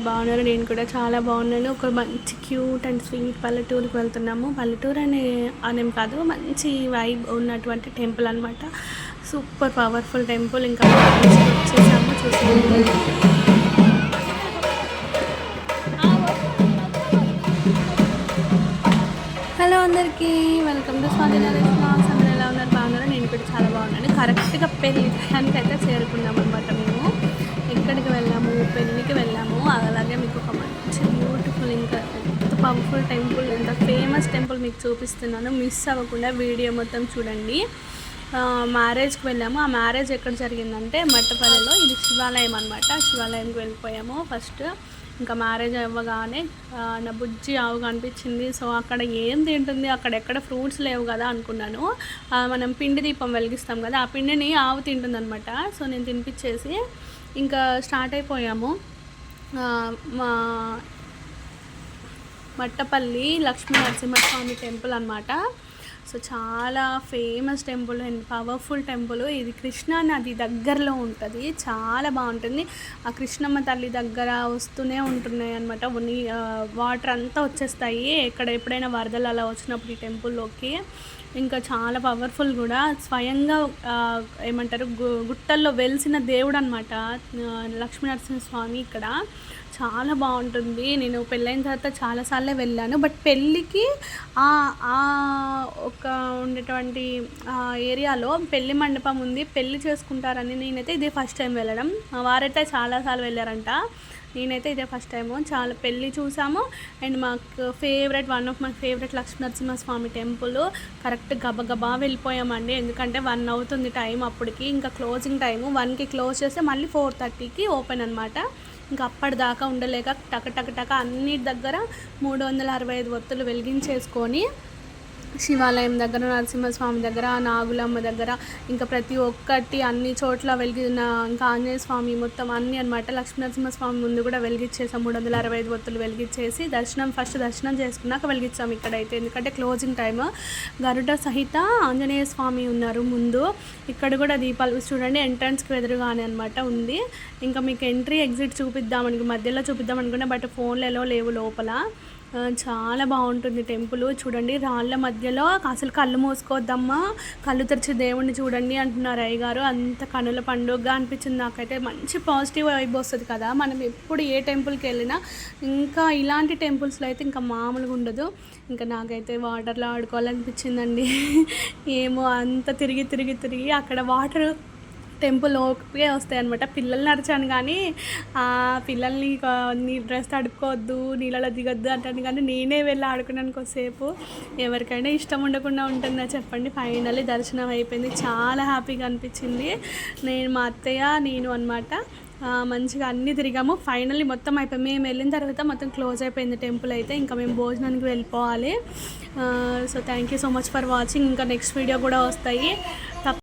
బాగున్నారు. నేను కూడా చాలా బాగున్నాను. ఒక మంచి క్యూట్ అండ్ స్వీట్ పల్లెటూరుకి వెళ్తున్నాము. పల్లెటూరు అనే అనేం కాదు మంచి వైబ్ ఉన్నటువంటి టెంపుల్ అనమాట సూపర్ పవర్ఫుల్ టెంపుల్ ఇంకా వచ్చేసాము చూసాము హలో అందరికీ. వెల్కమ్ టు స్వాతి అందరూ ఎలా ఉన్నారు? బాగున్నారు? నేను కూడా చాలా బాగున్నాను. కరెక్ట్గా పెళ్ళి టైంకి అయితే పవర్ఫుల్ టెంపుల్ ఎంత ఫేమస్ టెంపుల్ మీకు చూపిస్తున్నాను. మిస్ అవ్వకుండా వీడియో మొత్తం చూడండి. మ్యారేజ్కి వెళ్ళాము. ఆ మ్యారేజ్ ఎక్కడ జరిగిందంటే మట్టపల్లిలో. ఇది శివాలయం అనమాట శివాలయంకి వెళ్ళిపోయాము. ఫస్ట్ ఇంకా మ్యారేజ్ అవ్వగానే నా బుజ్జి ఆవు కనిపించింది. సో అక్కడ ఏం తింటుంది? అక్కడ ఎక్కడ ఫ్రూట్స్ లేవు కదా అనుకున్నాను. మనం పిండి దీపం వెలిగిస్తాం కదా ఆ పిండిని ఆవు తింటుంది అనమాట సో నేను తినిపించేసి ఇంకా స్టార్ట్ అయిపోయాము. మా మట్టపల్లి లక్ష్మీ నరసింహస్వామి టెంపుల్ అనమాట సో చాలా famous temple and powerful temple. ఇది కృష్ణా నది దగ్గరలో ఉంటుంది. చాలా బాగుంటుంది. ఆ కృష్ణమ్మ తల్లి దగ్గర వస్తూనే ఉంటున్నాయి అనమాట వాటర్ అంతా వచ్చేస్తాయి. ఎక్కడ ఎప్పుడైనా వరదలు అలా వచ్చినప్పుడు ఈ టెంపుల్లోకి ఇంకా చాలా పవర్ఫుల్ కూడా. స్వయంగా ఏమంటారు గు- గుట్టల్లో వెలిసిన దేవుడు అనమాట లక్ష్మీనరసింహస్వామి ఇక్కడ. చాలా బాగుంటుంది. నేను పెళ్ళైన తర్వాత చాలాసార్లే వెళ్ళాను. బట్ పెళ్ళికి ఆ ఒక ఉండేటువంటి ఏరియాలో పెళ్ళి మండపం ఉంది. పెళ్ళి చేసుకుంటారని నేనైతే ఇదే ఫస్ట్ టైం వెళ్ళడం. వారైతే చాలాసార్లు వెళ్ళారంట. నేనైతే ఇదే ఫస్ట్ టైము. చాలా పెళ్ళి చూసాము. అండ్ మాకు favourite one of my favourite Lakshminarasimhaswamy temple. Correct గబగబా వెళ్ళిపోయామండి. ఎందుకంటే వన్ అవుతుంది టైం అప్పటికి. ఇంకా క్లోజింగ్ టైము వన్కి క్లోజ్ చేస్తే మళ్ళీ ఫోర్ థర్టీకి ఓపెన్ అనమాట ఇంకా అప్పటిదాకా ఉండలేక టక టక టక అన్నిటి దగ్గర మూడు వందల అరవై ఐదు ఒత్తులు వెలిగించేసుకొని శివాలయం దగ్గర నరసింహస్వామి దగ్గర నాగులమ్మ దగ్గర ఇంకా ప్రతి ఒక్కటి అన్ని చోట్ల వెలిగిన ఇంకా ఆంజనేయ స్వామి మొత్తం అన్ని అనమాట లక్ష్మీనరసింహస్వామి ముందు కూడా వెలిగించేసాం మూడు వందల అరవై ఐదు ఒత్తులు వెలిగించేసి దర్శనం ఫస్ట్ దర్శనం చేసుకున్నాక వెలిగించాం ఇక్కడైతే. ఎందుకంటే క్లోజింగ్ టైమ్. గరుడ సహిత ఆంజనేయ స్వామి ఉన్నారు ముందు. ఇక్కడ కూడా దీపాలు చూడండి ఎంట్రన్స్కి ఎదురుగానే అనమాట ఉంది. ఇంకా మీకు ఎంట్రీ ఎగ్జిట్ చూపిద్దామని మధ్యలో చూపిద్దాం అనుకున్నా బట్ ఫోన్లలో లేవు లోపల. చాలా బాగుంటుంది టెంపుల్. చూడండి రాళ్ళ మధ్యలో అసలు కళ్ళు మూసుకోవద్దమ్మా. కళ్ళు తెరిచి దేవుణ్ణి చూడండి అంటున్నారు అయ్యగారు. అంత కనుల పండుగగా అనిపించింది నాకైతే. మంచి పాజిటివ్ వైబ్ వస్తుంది కదా. మనం ఎప్పుడు ఏ టెంపుల్కి వెళ్ళినా ఇంకా ఇలాంటి టెంపుల్స్లో అయితే ఇంకా మామూలుగా ఉండదు. ఇంకా నాకైతే వాటర్లో ఆడుకోవాలనిపించిందండి. ఏమో అంత తిరిగి తిరిగి తిరిగి అక్కడ వాటర్ టెంపుల్ వస్తాయి అనమాట పిల్లల్ని నడిచాను కానీ ఆ పిల్లల్ని నీ డ్రెస్ తడుపుకోవద్దు నీళ్ళలో దిగొద్దు అంటాను కానీ నేనే వెళ్ళి ఆడుకున్నాను కొద్దిసేపు. ఎవరికైనా ఇష్టం ఉండకుండా ఉంటుందా చెప్పండి. ఫైనల్లీ దర్శనం అయిపోయింది. చాలా హ్యాపీగా అనిపించింది. నేను మా అత్తయ్య నేను అనమాట మంచిగా అన్నీ తిరిగాము. ఫైనల్లీ మొత్తం అయిపోయి మేము వెళ్ళిన తర్వాత మొత్తం క్లోజ్ అయిపోయింది టెంపుల్ అయితే. ఇంకా మేము భోజనానికి వెళ్ళిపోవాలి. So thank you so much for watching ఇంకా నెక్స్ట్ వీడియో కూడా వస్తాయి. తప్ప